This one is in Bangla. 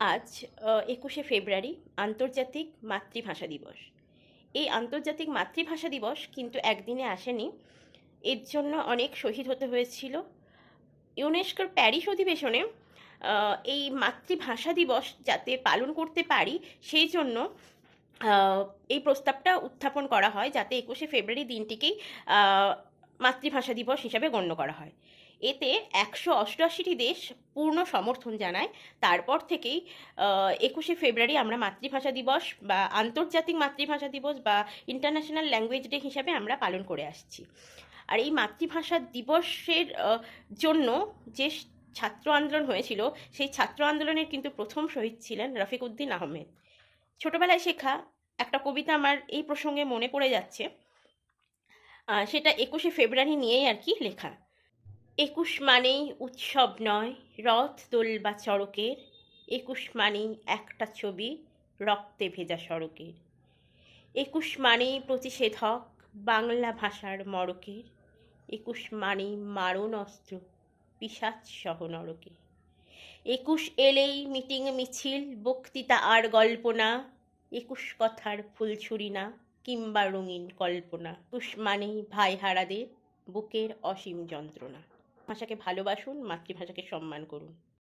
আজ একুশে ফেব্রুয়ারি, আন্তর্জাতিক মাতৃভাষা দিবস। এই আন্তর্জাতিক মাতৃভাষা দিবস কিন্তু একদিনে আসেনি। এর জন্য অনেক শহীদ হতে হয়েছিল। ইউনেস্কোর প্যারিস অধিবেশনে এই মাতৃভাষা দিবস যাতে পালন করতে পারি, সেই জন্য এই প্রস্তাবটা উত্থাপন করা হয়, যাতে একুশে ফেব্রুয়ারি দিনটিকেই মাতৃভাষা দিবস হিসাবে গণ্য করা হয়। এতে একশো অষ্টআশিটি দেশ পূর্ণ সমর্থন জানায়। তারপর থেকেই একুশে ফেব্রুয়ারি আমরা মাতৃভাষা দিবস বা আন্তর্জাতিক মাতৃভাষা দিবস বা ইন্টারন্যাশনাল ল্যাঙ্গুয়েজ ডে হিসাবে আমরা পালন করে আসছি। আর এই মাতৃভাষা দিবসের জন্য যে ছাত্র আন্দোলন হয়েছিল, সেই ছাত্র আন্দোলনের কিন্তু প্রথম শহীদ ছিলেন রফিক উদ্দিন আহমেদ। ছোটবেলায় শেখা একটা কবিতা আমার এই প্রসঙ্গে মনে পড়ে যাচ্ছে। সেটা একুশে ফেব্রুয়ারি নিয়েই আর কি লেখা। একুশ মানেই উৎসব নয়, রথ, দোল বা চড়কের। একুশ মানেই একটা ছবি, রক্তে ভেজা সড়কের। একুশ মানেই প্রতিষেধক, বাংলা ভাষার মড়কের। একুশ মানেই মারণ অস্ত্র পিসাচ সহ নরকে। একুশ এলেই মিটিং মিছিল, বক্তৃতা আর গল্প না। একুশ কথার ফুলছুরি না। কিংবা রঙিন কল্পনা। একুশ মানেই ভাই হারাদের বুকের অসীম যন্ত্রণা। ভাষাকে ভালোবাসুন, মাতৃভাষাকে সম্মান করুন।